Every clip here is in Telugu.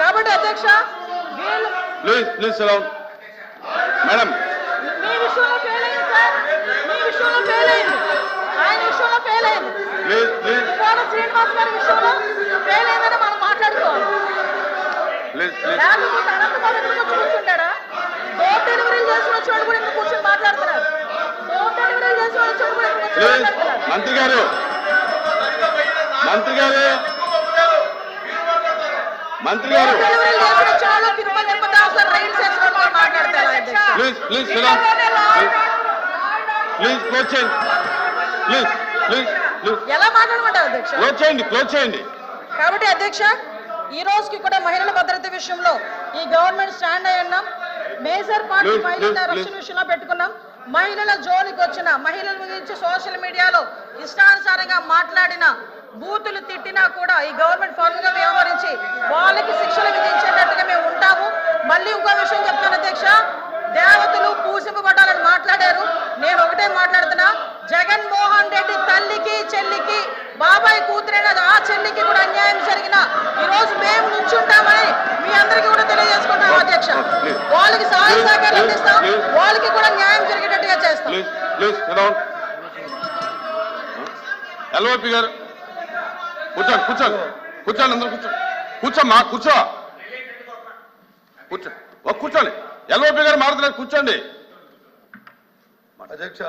కాబట్టి అధ్యక్ష వీళ్ళు ప్లీజ్ ప్లీజ్ సిలాన్ మేడం. మీ విషయంలో ఫెయిల్ అయింది సార్. మీ విషయంలో ఫెయిల్ అయింది. ఆయన విషయంలో ఫెయిల్ అయింది. ప్లీజ్ ప్లీజ్ కోట శ్రీనివాస్ గారి విషయంలో ఫెయిల్ అయిందని మనం మాట్లాడుకోవాలి. ప్లీజ్ ప్లీజ్ లేకపోతే అనంతబాబు ఇక్కడ వచ్చి కూర్చుంటాడా? డోర్ డెలివరీ చేసిన వచ్చాడు కూడా కూర్చొని మాట్లాడుతున్నారు డోర్ మాట్లాడుతున్నారు మంత్రి గారు. మంత్రి గారు మంత్రి గారు డోర్ డెలివరీ చేసిన వచ్చాడు తిరుపతి తిరుపతి సార్ రైలు చేసిన వాళ్ళు కూడా మాట్లాడతారు అధ్యక్ష. Please please please. క్లోజ్ చేయండి. ప్లీజ్ ప్లీజ్ ఎలా మాట్లాడమంటారు అధ్యక్ష? క్లోజ్ చేయండి క్లోజ్ చేయండి. కాబట్టి అధ్యక్ష ఈ రోజుకి కూడా మహిళల భద్రత విషయంలో ఈ గవర్నమెంట్ స్టాండ్ అయి ఉన్నాం. మేజర్ పార్టీ మహిళల రక్షణ. విషయంలో పెట్టుకున్నాం. మహిళల జోలికి వచ్చిన మహిళల గురించి సోషల్ మీడియాలో ఇష్టానుసారంగా మాట్లాడిన బూతులు తిట్టినా కూడా ఈ గవర్నమెంట్ ఫర్మ్గా వ్యవహరించి వాళ్ళకి శిక్షలు విధించేటట్టుగా మేము ఉంటాము. మళ్ళీ ఇంకో విషయం చెప్తాను అధ్యక్ష. దేవతలు పూసింపబడ్డాలని మాట్లాడారు. నేను ఒకటే మాట్లాడుతున్నా. జగన్మోహన్ రెడ్డి తల్లికి చెల్లికి బాబాయ్ కూతురైన ఆ చెల్లికి కూడా అన్యాయం జరిగిన ఈ రోజు మేము నుంచుంటామని మీ అందరికీ కూడా తెలియజేసుకుంటాం అధ్యక్ష. వాళ్ళకి సహాయ సహకారం అందిస్తాం. వాళ్ళకి కూడా ఎల్ఓపి గారు. కూర్చోండి కూర్చోండి కూర్చోండి అందరూ కూర్చోండి కూర్చోమ్మా కూర్చో. కూర్చో. కూర్చోండి. ఎల్ఓపి గారు మారుతున్నారు కూర్చోండి. అధ్యక్ష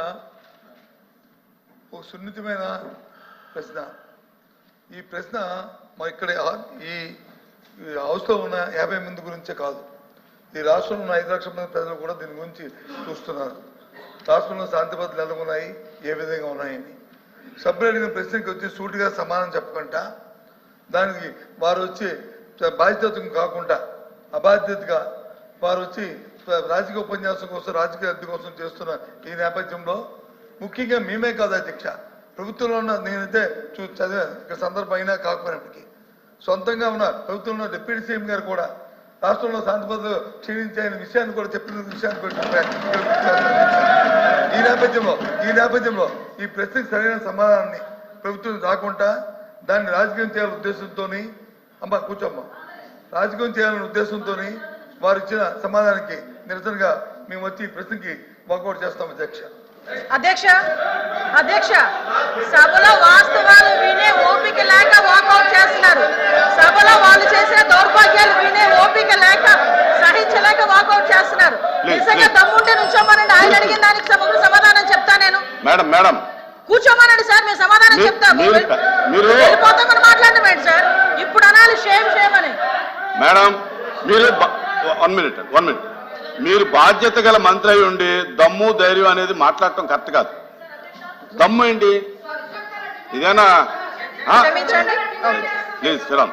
ఒక సున్నితమైన ప్రశ్న. ఈ ప్రశ్న మా ఇక్కడ ఈ ఈ హౌస్లో ఉన్న యాభై మంది గురించే కాదు. ఈ రాష్ట్రంలో ఉన్న ఐదు లక్షల మంది ప్రజలు కూడా దీని గురించి చూస్తున్నారు. రాష్ట్రంలో శాంతి భద్రతలు ఎలా ఉన్నాయి? ఏ విధంగా ఉన్నాయని. సభ్యులు అడిగిన ప్రశ్నకి వచ్చి సూటిగా సమాధానం చెప్పకుండా దానికి వారు వచ్చి బాధ్యత కాకుండా అబాధ్యతగా వారు వచ్చి రాజకీయ ఉపన్యాసం కోసం రాజకీయ అద్దె కోసం చేస్తున్న ఈ నేపథ్యంలో ముఖ్యంగా మేమే కాదు అధ్యక్ష. ప్రభుత్వంలో ఉన్న నేనైతే చూ చదివా సందర్భం అయినా కాకపోయినప్పటికీ. సొంతంగా ఉన్న ప్రభుత్వంలో ఉన్న డిప్యూటీ సీఎం గారు కూడా రాష్ట్రంలో శాంతి భద్రతలు క్షీణించాయని విషయాన్ని కూడా చెప్పిన విషయాన్ని కూడా ఈ నేపథ్యంలో ఈ నేపథ్యంలో ఈ ప్రశ్నకు సరైన సమాధానాన్ని ప్రభుత్వం రాకుండా దాన్ని రాజకీయం చేయాలనే ఉద్దేశంతో అమ్మ కూర్చోమ్మ. రాజకీయం చేయాలనే ఉద్దేశంతో వారు ఇచ్చిన సమాధానానికి నిరసనగా మేము వచ్చి ఈ ప్రశ్నకి వాకౌట్ చేస్తాం అధ్యక్ష. అధ్యక్ష అధ్యక్ష సభలో వాస్తవాలు వినే ఓపిక లేక వాకౌట్ చేస్తున్నారు సభలో వాళ్ళు చేసే దౌర్భాగ్యాలు వినే ఓపిక లేక సహించలేక వాకౌట్ చేస్తున్నారు Please, నిజంగా please. దమ్ముంటే నుంచోమనండి ఆయన అడిగిన దానికి సమాధానం చెప్తా నేను. Madam madam. కూర్చోమనండి సార్ మేము సమాధానం మీరు- చెప్తాము మీరు- వెళ్ళి- మీరు- వెళ్ళిపోతామని మాట్లాడడం ఏంటి సార్? ఇప్పుడు అనాలి షేమ్ షేమ్ అని. మేడం మీరు వన్ మినిట్ వన్ మినిట్. మీరు బాధ్యత గల మంత్రి అయి ఉండి దమ్ము ధైర్యం అనేది మాట్లాడటం కరెక్ట్ కాదు. దమ్ము ఏంటి? ఇదేనా? ప్లీజ్ సిరామ్